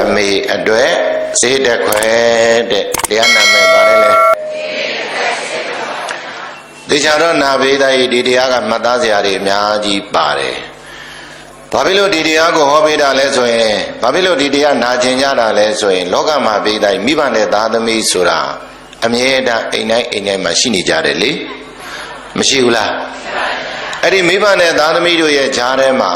အမေအတွက်စေတခွဲတဲ့တရားနာမယ်ပါတယ်လေဒီကြတော့နာဘေးသားဤဒီတရားကမှတ်သားစရာတွေအများကြီးပါတယ်ဘာဖြစ်လို့ဒီတရားကိုဟောပေးတာလဲဆိုရင်ဘာဖြစ်လို့ဒီတရားနာကျင်ကြတာလဲဆိုရင် လောကမှာဘေးသားမိဘနဲ့သားသမီးဆိုတာအမြဲတမ်းအိမ်တိုင်းအိမ်တိုင်းမှာရှိနေကြတယ်လေမရှိဘူးလားအဲ့ဒီမိဘနဲ့သားသမီးတို့ရဲ့ဈာထဲမှာ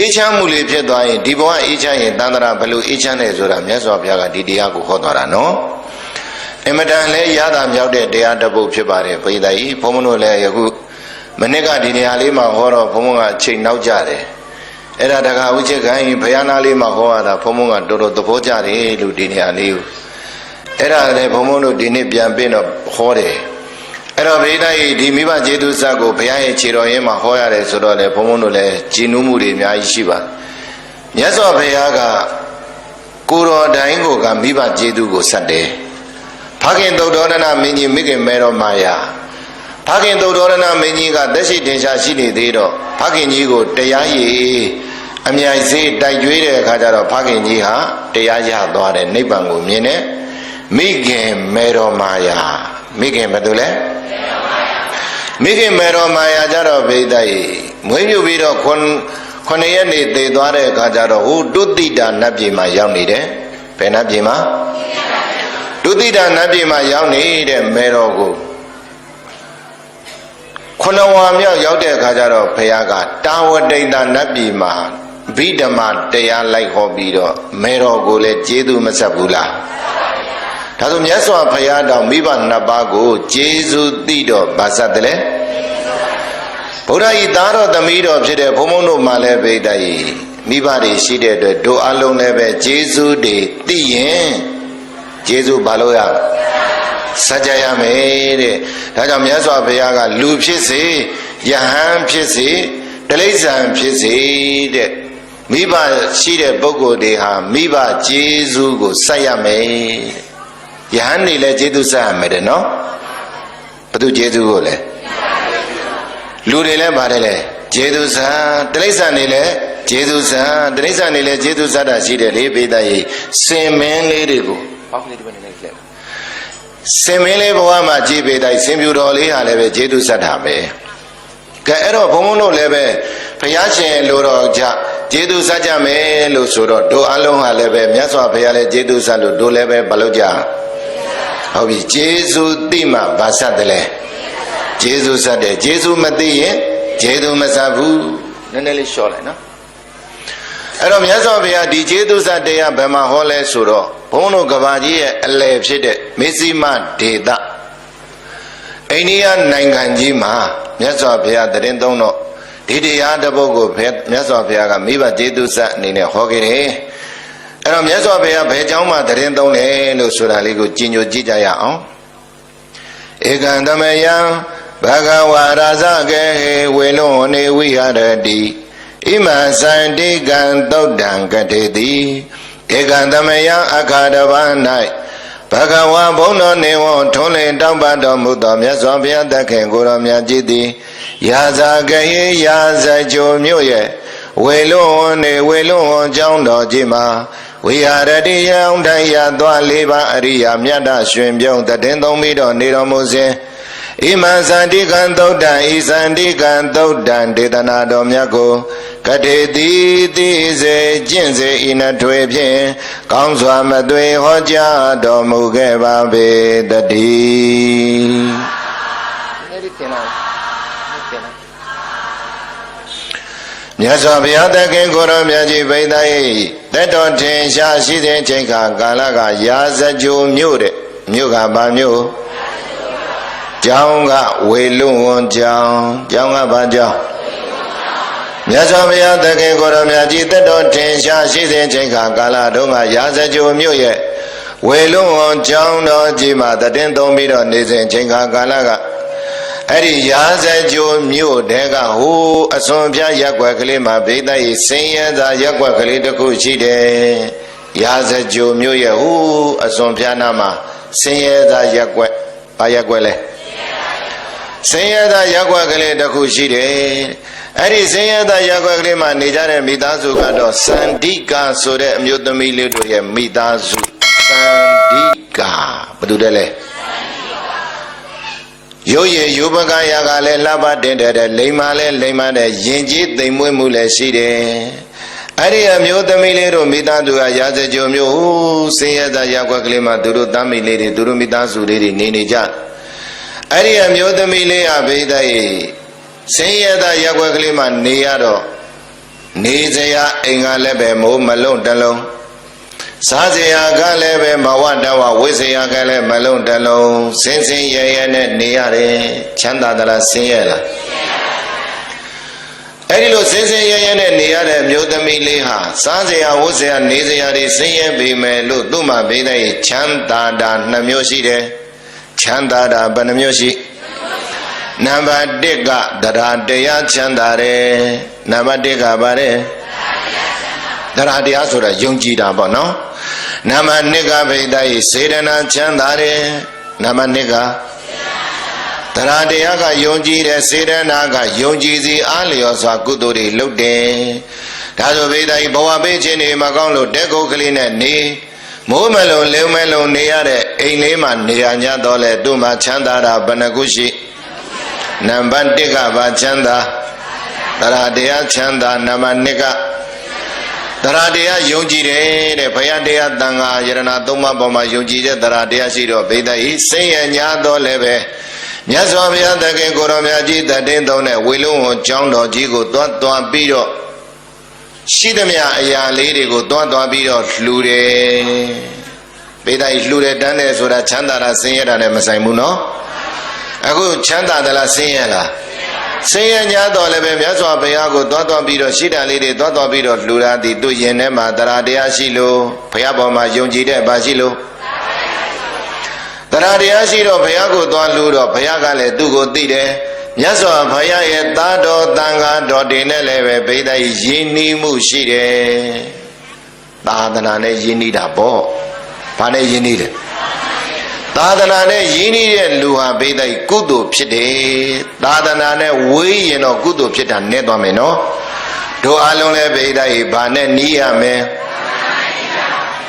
အေးချမ်းမှုလေးဖြစ်သွားရင်ဒီဘဝအေးချမ်းရင်တန်ត្រာဘယ်လိုအေးချမ်းတယ်ဆိုတာမြတ်စွာဘုရားကဒီတရားကိုဟောသွားတာနော်အင်မတန်လဲရတာမြောက်တဲ့တရားတစ်ပုဒ်ဖြစ်ပါတယ်ဘုရားကြီးဘုန်းဘုန်းတို့လည်းယခုမနစ်ကဒီနေရာလေးမှာဟောတော့ဘုန်းဘုန်းကအချိန်နောက်ကြတယ်အဲ့ဒါတခါဥချက်ခိုင်းဘုရားနာလေးမှာဟောရတာဘုန်းဘုန်းကတော်တော်သဘောကျတယ်လို့ဒီနေရာလေးကိုအဲ့ဒါလည်းဘုန်းဘုန်းတို့ဒီနေ့ပြန်ပြင်တော့ဟောတယ် အဲ့တော့ဗေဒကြီးဒီမိဘကျေတုစပ်ကိုဘုရားရဲ့ခြေတော်ရင်းမှာဟောရတယ်ဆိုတော့လေဘုန်းဘုန်းတို့လည်းကြည်နူးမှုတွေအများကြီးရှိပါမြတ်စွာဘုရားကကိုတော်တိုင်းကိုကမိဘကျေတုကိုဆက်တယ်ဖခင်သုတ်တော်ရဏမင်းကြီးမိခင်မဲတော်မာယာဖခင်သုတ်တော်ရဏမင်းကြီးကသက်ရှိတင်ရှားရှိနေသေးတော့ဖခင်ကြီးကိုတရားရည်အမြိုင်စေးတိုက်ကြွေးတဲ့အခါကျတော့ဖခင်ကြီးဟာတရားရသွားတယ်နိဗ္ဗာန်ကိုမြင်တယ်မိခင်မဲတော်မာယာ မိခင်ဘာလို့လဲမိခင်မေတော်မာယာကြတော့ဗိဒ္ဓယေမွေးမြူပြီးတော့ခွန်ခုနှစ်ရက်နေတည်သွားတဲ့အခါကျတော့ဟိုတုတိတာနတ်ပြည်မှာရောက်နေတယ်ဘယ်နတ်ပြည်မှာတုတိတာနတ်ပြည်မှာရောက်နေတဲ့မေတော်ကိုခုနဝါမြောက်ရောက်တဲ့အခါကျတော့ဘုရားကတာဝတိန်တာနတ်ပြည်မှာဗိဓမာတရားလိုက်ဟောပြီးတော့မေတော်ကိုလည်းကျေးဇူးမဆက်ဘူးလား ဒါဆိုမြတ်စွာဘုရားတော်မိဘနှစ်ပါးကိုကျေးဇူးသိတော့ဗာဆက်တယ်လေဗုဒ္ဓဤသားတော်သမီးတော်ဖြစ်တဲ့ဘုံဘုံတို့မှလည်းဗိဒ္ဓဤမိဘတွေရှိတဲ့အတွက်တို့အလုံးလည်းပဲကျေးဇူးတွေသိရင်ကျေးဇူးဘာလို့ရစัจ जा ရမယ်တဲ့ဒါကြောင့်မြတ်စွာဘုရားကလူဖြစ်စေယဟန်ဖြစ်စေတိရစ္ဆာန်ဖြစ်စေတဲ့မိဘရှိတဲ့ပုဂ္ဂိုလ်တွေဟာမိဘကျေးဇူးကိုဆက်ရမယ်တဲ့ ယဟန်နေလည်းကျေးဇူးဆက်ရမယ်တဲ့နော်ဘု து ကျေးဇူးကိုလည်းလူတွေလည်းပါတယ်လေကျေးဇူးဆာတိရစ္ဆာန်တွေလည်းကျေးဇူးဆာတိရစ္ဆာန်တွေလည်းကျေးဇူးဆတာရှိတယ်လေပေတရေစင်မင်းလေးတွေကိုဟောကလေးဒီဘက်နေလိုက်လက်စင်မင်းလေးဘဝမှာကြည်ပေတိုင်းစင်ပြူတော်လေးဟာလည်းပဲကျေးဇူးဆတာပဲကဲအဲ့တော့ဘုံဘုံတို့လည်းပဲဘုရားရှင်လိုတော်ကြကျေးဇူးဆကြမယ်လို့ဆိုတော့တို့အလုံးဟာလည်းပဲမြတ်စွာဘုရားလည်းကျေးဇူးဆလို့တို့လည်းပဲမလုပ်ကြ ဟုတ်ပြီကျေးဇူးတိမှဗာဆက်တယ်လေဂျေဇုဆက်တယ်ဂျေဇုမသိရင်ဂျေဇုမဆက်ဘူးနည်းနည်းလေးလျှော့လိုက်နော်အဲ့တော့မြတ်စွာဘုရားဒီဂျေဇုဆက်တရားဘယ်မှာဟောလဲဆိုတော့ဘုန်းတော်ကဘာကြီးရဲ့အလယ်ဖြစ်တဲ့မေဇိမဒေသအိန္ဒိယနိုင်ငံကြီးမှာမြတ်စွာဘုရားတရင်သုံးတော့ဒီတရားတစ်ပုဒ်ကိုမြတ်စွာဘုရားကမိဘဂျေဇုဆက်အနေနဲ့ဟောခဲ့တယ် အဲ့တော့မြတ်စွာဘုရားဘယ်ကြောင်းမှာတရင်သုံးလဲလို့ဆိုတာလေးကိုကြင်ညိုကြည့်ကြရအောင်ဧကံသမယံဘဂဝါရာဇကေဟေဝေလွန်နေဝိဟရတိဣမစန္တိကံသုတ်တံကတိတိဧကံသမယံအခါတဘာ၌ဘဂဝါဘုံတော်နေဝံထုံးလင်တောင်းပတော်မူသောမြတ်စွာဘုရားတခင်ကိုရောမြတ်ကြည်သည်ရာဇကေဟေရာဇကြုံမြို့ရဲ့ဝေလွန်နေဝေလွန်ကျောင်းတော်ကြီးမှာ ဝိဟာရတိယံထိုင်ရသွားလေးပါအရိယာမြတ်တရွှင်ပြုံးတည်င်းသုံးပြီးတော့နေတော်မူစဉ်ဣမံသန္တိကံသုတ်တံဤသန္တိကံသုတ်တံဒေသနာတော်မြတ်ကိုကတိတိသိစေကျင့်စေဤနှထွေဖြင့်ကောင်းစွာမသွေဟောကြားတော်မူခဲ့ပါပေတည်း မြတ်စွာဘုရားသခင်ကိုရောမြတ်ကြီးဗိဒ္ဓ၏တက်တော်ထင်ရှားရှိတဲ့ချိန်ခါကာလကရာဇကြိုမြို့တဲ့မြို့ကဘာမြို့ကျောင်းကဝေလွန်ဝန်ကျောင်းကျောင်းကဘာကျောင်းမြတ်စွာဘုရားသခင်ကိုရောမြတ်ကြီးတက်တော်ထင်ရှားရှိစဉ်ချိန်ခါကာလတုန်းကရာဇကြိုမြို့ရဲ့ဝေလွန်ဝန်ကျောင်းတော်ကြီးမှာတည်င်းသုံးပြီးတော့နေစဉ်ချိန်ခါကာလက အဲ့ဒီရာဇကြိုမြို့တဲကဟိုအစွန်ပြရက်ွက်ကလေးမှာဗိဒ္ဓဤစင်ရသာရက်ွက်ကလေးတစ်ခုရှိတယ်ရာဇကြိုမြို့ရဲ့ဟိုအစွန်ပြနာမှာစင်ရသာရက်ွက်ဘာရက်ွက်လဲစင်ရသာရက်ွက်ကလေးတစ်ခုရှိတယ်အဲ့ဒီဆင်းရဲသားရက်ွက်ကလေးမှာနေကြတဲ့မိသားစုကတော့စန္ဒိကာဆိုတဲ့အမျိုးသမီးလေးတို့ရဲ့မိသားစုစန္ဒိကာဘာလို့လဲလဲ ရိုးရည်ရိုးပကရာကလည်းလှပတင်တဲ့လိမ္မာလဲလိမ္မာတဲ့ယင်ကြီးသိမ်မွေ့မှုလည်းရှိတယ်အဲ့ဒီအမျိုးသမီးလေးတို့မိသားစုကရာဇကြုံမျိုးဆင်းရဲသားရက်ွက်ကလေးမှာသူတို့သားမိလေးတွေသူတို့မိသားစုလေးတွေနေနေကြအဲ့ဒီအမျိုးသမီးလေးဟာဘိဒ္ဓရဲ့ဆင်းရဲသားရက်ွက်ကလေးမှာနေရတော့နေစရာအိမ်ကလည်းပဲမိုးမလုံးတလုံး စားစရာကလည်းပဲမဝတဝဝိစရာကလည်းမလုံးတလုံးစင်စင်ရဲရဲနဲ့နေရတယ်ချမ်းသာသလားဆင်းရဲလားအဲ့ဒီလိုစင်စင်ရဲရဲနဲ့နေရတဲ့မျိုးသမီးလေးဟာစားစရာဝတ်စရာနေစရာတွေဆင်းရဲပေမဲ့လို့သူ့မှာဘေးတဲ့ချမ်းသာတာနှမျိုးရှိတယ်ချမ်းသာတာဘယ်နှမျိုးရှိနံပါတ်1ကတရားတရားချမ်းသာတယ်နံပါတ်1ကဘာလဲတရားတရားဆိုတာယုံကြည်တာပေါ့နော် နံပါတ်2ကဗိဒ္ဓဤစေတနာချမ်းသာတယ်နံပါတ်2ကတရားတရားကယုံကြည်တယ်စေတနာကယုံကြည်စီအားလျော်စွာကုသိုလ်တွေလုပ်တယ်ဒါဆိုဗိဒ္ဓဤဘဝပေးခြင်းတွေမကောင်းလို့တက်ကုတ်ကလေးနဲ့နေမိုးမလုံးလင်းမလုံးနေရတဲ့အိမ်လေးမှာနေရညတော့လေသူ့မှာချမ်းသာတာဘယ်နှခုရှိနံပါတ်1ကဘာချမ်းသာတရားတရားချမ်းသာနံပါတ်2က တရားတရားယုံကြည်တယ်တဲ့ဘုရားတရားတန်ခါယရဏသုံးပါးပေါ်မှာယုံကြည်တဲ့တရားတရားရှိတော့ဗိဒ္ဓဤစိတ်ရညာတော့လည်းပဲမြတ်စွာဘုရားတခင်ကိုရောမြတ်ကြီးတည်င်းသုံးတဲ့ဝေလုံးဝကျောင်းတော်ကြီးကိုတွားတွားပြီးတော့ရှိသမျှအရာလေးတွေကိုတွားတွားပြီးတော့လှူတယ်ဗိဒ္ဓဤလှူတယ်တန်းတယ်ဆိုတာချမ်းသာတာဆင်းရဲတာနဲ့မဆိုင်ဘူးနော်အခုချမ်းသာသလားဆင်းရဲလား ဆင်းရဲ냐တော့လည်းပဲမြတ်စွာဘုရားကိုသွားသွားပြီးတော့ရှိတာလေးတွေသွားသွားပြီးတော့လှူတာဒီသူ့ရင်ထဲမှာတရားတရားရှိလို့ဘုရားပေါ်မှာယုံကြည်တဲ့ဘာရှိလို့တရားတရားရှိတော့ဘုရားကိုသွားလှူတော့ဘုရားကလည်းသူ့ကိုသိတယ်မြတ်စွာဘုရားရဲ့သာတော်တန်ခါတော်တင်နဲ့လည်းပဲဗိဒ္ဓယဉ်နီးမှုရှိတယ်သာသနာနဲ့ယဉ်နီးတာပေါ့ဘာနဲ့ယဉ်နီးတယ် သာသနာနဲ့ရင်းနှီးတဲ့လူဟာဘိသိက်ကုသိုလ်ဖြစ်တယ်သာသနာနဲ့ဝေးရင်တော့ကုသိုလ်ဖြစ်တာနဲ့သွားမယ်နော်တို့အလုံးလဲဘိသိက်ဘာနဲ့နီးရမယ်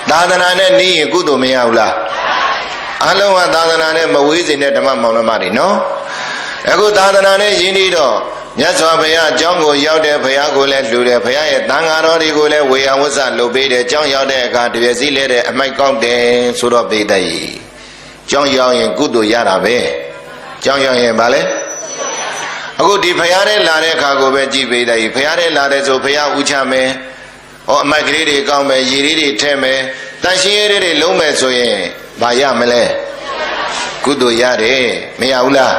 သာသနာနဲ့နီးရင်ကုသိုလ်မရဘူးလားအလုံးကသာသနာနဲ့မဝေးစေတဲ့ဓမ္မမောင်နှမတွေနော်အခုသာသနာနဲ့ရင်းနှီးတော့မြတ်စွာဘုရားအကြောင်းကိုရောက်တဲ့ဘုရားကိုလည်းလှူတယ်ဘုရားရဲ့တန်ဃာတော်တွေကိုလည်းဝေယဝဆလုပ်ပေးတယ်အကြောင်းရောက်တဲ့အခါတပြည့်စည်းလဲတဲ့အမိုက်ကောက်တယ်ဆိုတော့ဘိသိက် ကြောင်းရောက်ရင်ကုသိုလ်ရတာပဲကြောင်းရောက်ရင်ဗာလဲအခုဒီဖရားတဲ့လာတဲ့အခါကိုပဲကြည်ပေးတယ်ဖရားတဲ့လာတဲ့ဆိုဖရားဥချမယ်ဟောအမိုက်ကလေးတွေကောင်းမယ်ရည်လေးတွေထဲမယ်တန်ရှင်းရည်တွေလုံးမယ်ဆိုရင်ဘာရမလဲကုသိုလ်ရတယ်မရဘူးလား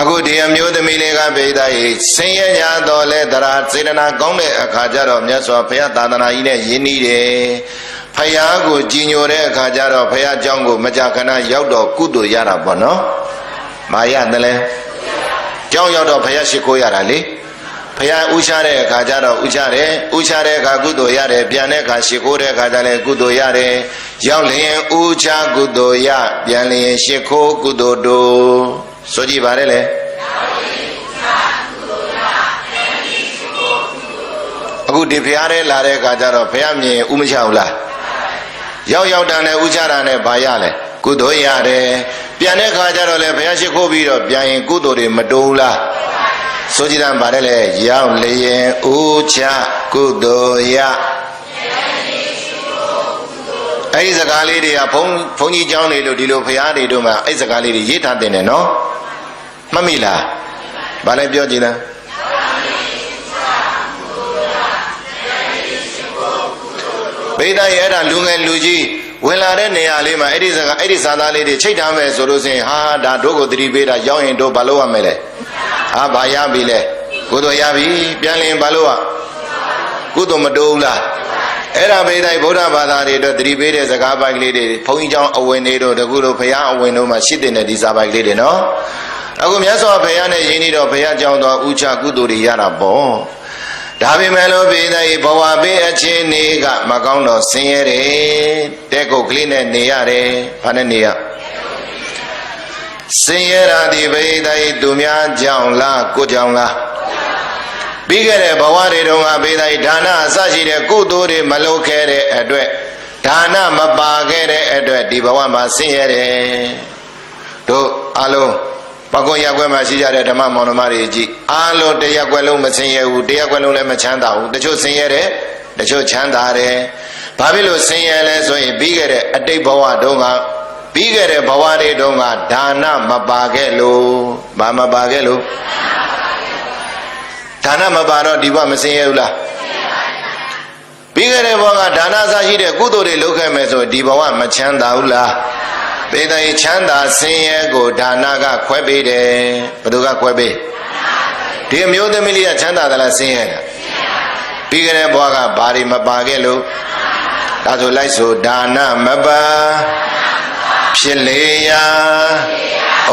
အခုဒီအမျိုးသမီးလေးကဗေဒရေဆင်းရဲညာတော်လဲတရားစေတနာကောင်းတဲ့အခါကျတော့မြတ်စွာဘုရားသာသနာကြီးနဲ့ယဉ်ဤတယ် ဖယားကိုကြည်ညိုတဲ့အခါကျတော့ဖယားเจ้าကိုမကြာခဏရောက်တော့ကုသိုလ်ရတာပေါ့နော်။မာရတယ်လဲ။เจ้าရောက်တော့ဖယားရှိခိုးရတာလေ။ဖယားဥချတဲ့အခါကျတော့ဥချတယ်။ဥချတဲ့အခါကုသိုလ်ရတယ်။ပြန်တဲ့အခါရှိခိုးတဲ့အခါကျလည်းကုသိုလ်ရတယ်။ရောက်လျင်ဥချကုသိုလ်ရပြန်လျင်ရှိခိုးကုသိုလ်တို့ဆိုကြည့်ပါလေ။အခုဒီဖရားတဲ့လာတဲ့အခါကျတော့ဖရားမြင်ဥမချဘူးလား ရောက်ရောက်တန်နဲ့ဥချတာနဲ့ဘာရလဲကုသိုလ်ရတယ်ပြန်တဲ့ခါကျတော့လေဘုရားရှိခိုးပြီးတော့ပြန်ရင်ကုသိုလ်တွေမတိုးလားဆိုကြည်တမ်းပါတယ်လေရောက်လျင်ဥချကုသိုလ်ရအဲ့ဒီစကားလေးတွေကဘုန်းဘုန်းကြီးเจ้าတွေလို့ဒီလိုဘုရားတွေတို့မှအဲ့စကားလေးတွေရေးထားတင်တယ်နော်မှတ်မိလားဘာလဲပြောကြည်လား ဗိဒ္ဓရဲ့အဲ့ဒါလူငယ်လူကြီးဝင်လာတဲ့နေရာလေးမှာအဲ့ဒီစကားအဲ့ဒီဇာသားလေးတွေချိတ်ထားမယ်ဆိုလို့စင်ဟာဒါတို့ကိုသတိပေးတာရောက်ရင်တို့ဘာလို့ရမလဲဟာဘာရပြီလဲကိုတို့ရပြီပြန်လင်ဘာလို့ရကိုတို့မတိုးဘူးလားအဲ့ဒါဗိဒ္ဓဗုဒ္ဓဘာသာတွေအတွက်သတိပေးတဲ့စကားပိုက်ကလေးတွေဘုန်းကြီးကျောင်းအဝင်တွေတို့တကူတို့ဖရာအဝင်တို့မှာရှိတဲ့ဒီစာပိုက်ကလေးတွေနော်အခုမြတ်စွာဘုရားနဲ့ယဉ်ကျေးတော့ဘုရားကြောင်းတော်ဥချကုသိုလ်တွေရတာပေါ့ ဒါပေမဲ့လို့ပိသိဘဝပေးအချင်းနေကမကောင်းတော့ဆင်းရဲတယ်တဲ့ကုတ်ကလေးနဲ့နေရတယ်ဘာနဲ့နေရဆင်းရဲတာဒီပိသိသူများကြောင့်လားကိုကြောင့်လားပြီးခဲ့တဲ့ဘဝတွေတုန်းကပေးတိုင်းဒါနအစရှိတဲ့ကုသိုလ်တွေမလုပ်ခဲ့တဲ့အတွက်ဒါနမပါခဲ့တဲ့အတွက်ဒီဘဝမှာဆင်းရဲတယ်တို့အလုံး ပကွန်ရက်ွက်မှာရှိကြတဲ့ဓမ္မမောင်နှမတွေကြည့်အားလုံးတရက်ွက်လုံးမဆင်းရဲဘူးတရက်ွက်လုံးလည်းမချမ်းသာဘူးတချို့ဆင်းရဲတယ်တချို့ချမ်းသာတယ်ဘာဖြစ်လို့ဆင်းရဲလဲဆိုရင်ပြီးခဲ့တဲ့အတိတ်ဘဝတုန်းကပြီးခဲ့တဲ့ဘဝတွေတုန်းကဒါနမပါခဲ့လို့ဘာမပါခဲ့လို့ဒါနမပါတော့ဒီဘဝမဆင်းရဲဘူးလားပြီးခဲ့တဲ့ဘဝကဒါနစားရှိတဲ့ကုသိုလ်တွေလုပ်ခဲ့မယ်ဆိုဒီဘဝမချမ်းသာဘူးလား ပေတည်ချမ်းသာဆင်းရဲကိုဒါနကခွဲပေးတယ်ဘယ်သူကခွဲပေးဒီအမျိုးသမီးလေးကချမ်းသာသလားဆင်းရဲလားပြီးခဲ့တဲ့ဘဝကဘာတွေမပါခဲ့လို့ဒါဆိုလိုက်ဆိုဒါနမပါဖြစ်လေရာ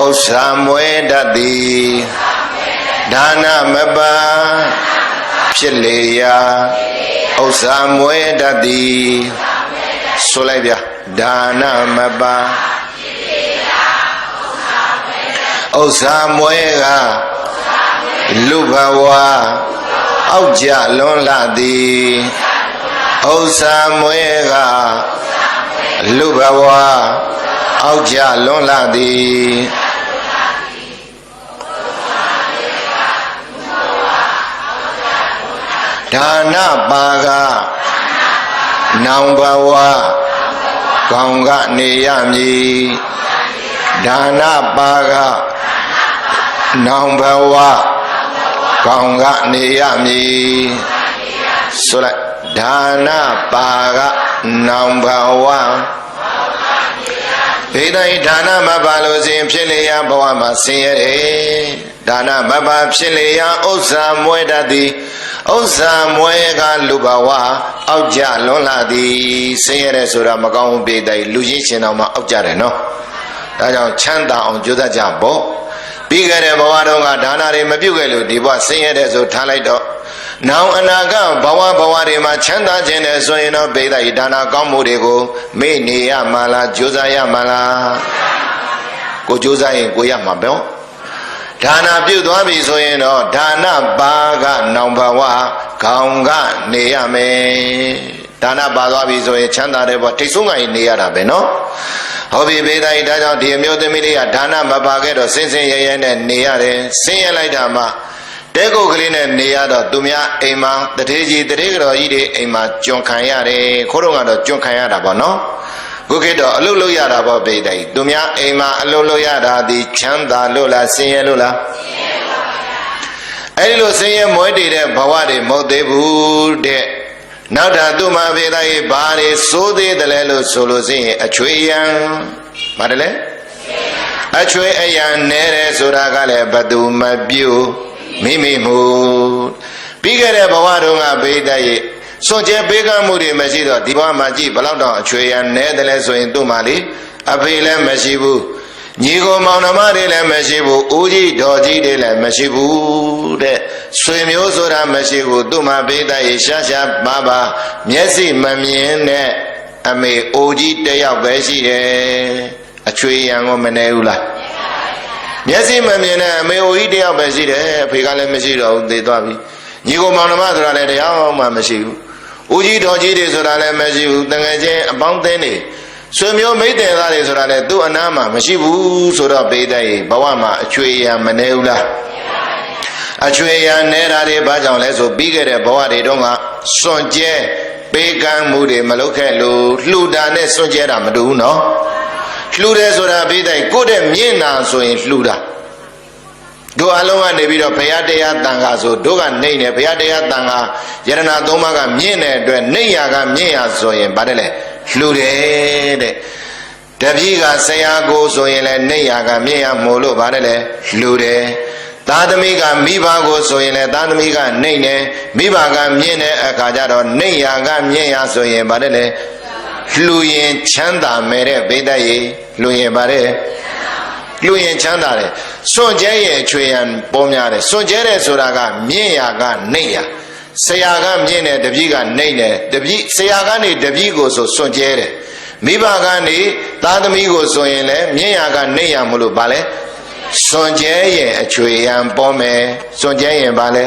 ဥစ္စာမွဲတတ်သည်ဒါနမပါဖြစ်လေရာဥစ္စာမွဲတတ်သည်ဆိုလိုက်ဗျာဒါနမပါ ဥစ္စာမွဲကလူဘဝအောက်ကြလွန်လာသည်ဥစ္စာမွဲကလူဘဝအောက်ကြလွန်လာသည်ဒါနပါကနောင်ဘဝကောင်းကနေရမည်ဒါနပါက နောင်ဘဝကောင်းကနေရမည်ဆိုလိုက်ဒါနပါကနောင်ဘဝဒေတိုင်းဒါနမပါလို့စဉ်ဖြစ်လေရဘဝမှာဆင်းရဲတယ်ဒါနမပါဖြစ်လေရဥစ္စာမွဲတတ်သည်ဥစ္စာမွဲကလူဘဝအောက်ကြလွန်လာသည်ဆင်းရဲတယ်ဆိုတာမကောင်းဘူးပေတိုင်းလူချင်းရှင်တော်မှာအောက်ကြတယ်နော်ဒါကြောင့်ချမ်းသာအောင်ကြိုးစားကြပေါ့ ပြီးခဲ့တဲ့ဘဝတုန်းကဒါနတွေမပြုတ်ခဲ့လို့ဒီဘဝဆင်းရဲတဲ့ဆိုထားလိုက်တော့နောင်အနာဂတ်ဘဝဘဝတွေမှာချမ်းသာခြင်းနဲ့ဆိုရင်တော့ပေဒိဒါနာကောင်းမှုတွေကိုမေ့နေရမှာလားကြိုးစားရမှာလားကိုကြိုးစားရင်ကိုရမှာပဲဒါနာပြုတ်သွားပြီဆိုရင်တော့ဒါနပါကနောင်ဘဝခေါင်ကနေရမယ် ဒါနပါသွားပြီဆိုရင်ချမ်းသာတယ်ပေါ့ထိတ်ဆုံးကနေနေရတာပဲနော်ဟုတ်ပြီဘေးတိုင်းဒါကြောင့်ဒီအမျိုးသမီးလေးကဒါနမပါခဲ့တော့စင်စင်ရဲရဲနဲ့နေရတယ်ဆင်းရဲလိုက်တာမှတဲကုတ်ကလေးနဲ့နေရတော့သူများအိမ်မှာတထေးကြီးတထေးကြော်ကြီးတွေအိမ်မှာကြွန်ခံရတယ်ခိုးတော့ကတော့ကြွန်ခံရတာပေါ့နော်ခုခေတ်တော့အလုတ်လုတ်ရတာပေါ့ဘေးတိုင်းသူများအိမ်မှာအလုတ်လုတ်ရတာဒီချမ်းသာလို့လားဆင်းရဲလို့လားအဲ့ဒီလိုဆင်းရဲမွဲတည်တဲ့ဘဝတွေမဟုတ်သေးဘူးတဲ့ နောက်တာသူ့မှာဖေသားရေးဘာတွေစိုးသေးတယ်လဲလို့ဆိုလို့ရှိရင်အချွေယံမတယ်လေအချွေအယံနဲတယ်ဆိုတာကလည်းဘသူမပြုမိမိမှုပြီးခဲ့တဲ့ဘဝတုန်းကဖေသားရေးစွန့်ကြဲပေးကမ်းမှုတွေမရှိတော့ဒီဘဝမှာကြည့်ဘလောက်တောင်အချွေယံနဲတယ်လဲဆိုရင်သူ့မှာလေအဖေလည်းမရှိဘူးညီကိုမောင်နှမတွေလည်းမရှိဘူးဦးကြီးဒေါ်ကြီးတွေလည်းမရှိဘူးတဲ့ ဆွေမျိုးဆိုတာမရှိဘူးသူ့မှာပေးတဲ့ရရှာရှာပါပါမျက်စိမမြင်တဲ့အမေအိုကြီးတယောက်ပဲရှိတယ်အချွေရံကိုမနေဘူးလားမျက်စိမမြင်တဲ့အမေအိုကြီးတယောက်ပဲရှိတယ်အဖေကလည်းမရှိတော့ဘူးသေသွားပြီညီကိုမောင်နှမဆိုတာလည်းတရားမှမရှိဘူးဦးကြီးတော်ကြီးတွေဆိုတာလည်းမရှိဘူးတငယ်ချင်းအပေါင်းအသင်းတွေဆွေမျိုးမိတ်တယ်သားတွေဆိုတာလည်းသူ့အနားမှာမရှိဘူးဆိုတော့ပေးတဲ့ဘဝမှာအချွေရံမနေဘူးလား အချွေရံနေတာတွေဘာကြောင့်လဲဆိုပြီးခဲ့တဲ့ဘဝတွေတုန်းကစွန့်ကြဲပေးကမ်းမှုတွေမလုပ်ခဲ့လို့လှူတာနဲ့စွန့်ကြဲတာမတူဘူးနော်လှူတယ်ဆိုတာပြီးတဲ့ကိုယ့်တဲ့မြင့်နာဆိုရင်လှူတာတို့အလုံးကနေပြီးတော့ဘုရားတရားတန်ခါဆိုတို့ကနေနေဘုရားတရားတန်ခါယရဏသုံးပါးကမြင့်တဲ့အတွက်နေရကမြင့်ရဆိုရင်ဗါတယ်လေလှူတယ်တဲ့တပည့်ကဆရာကိုဆိုရင်လည်းနေရကမြင့်ရမို့လို့ဗါတယ်လေလှူတယ် သားသမီးကမိဘကိုဆိုရင်လည်းသားသမီးကနေနေမိဘကမြင့်တဲ့အခါကျတော့နေရကမြင့်ရဆိုရင်ဗါတယ်လေလှူရင်ချမ်းသာမယ်တဲ့ဘိဒတ်ရေလှူရင်ဗါတယ်လူရင်ချမ်းသာတယ်စွန့်ကြဲရဲ့ချွေရန်ပေါ်များတယ်စွန့်ကြဲတယ်ဆိုတာကမြင့်ရာကနေရာဆရာကမြင့်တယ်တပည့်ကနေတယ်တပည့်ဆရာကနေတပည့်ကိုဆိုစွန့်ကြဲတယ်မိဘကနေသားသမီးကိုဆိုရင်လည်းမြင့်ရာကနေရာမလို့ဗာလဲ စွန်ကျဲရင်အချွေရန်ပေါ်မယ်စွန်ကျဲရင်ဘာလဲ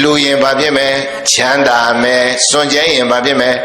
လှူရင်ဘာဖြစ်မယ်ချမ်းသာမယ်စွန်ကျဲရင်ဘာဖြစ်မယ်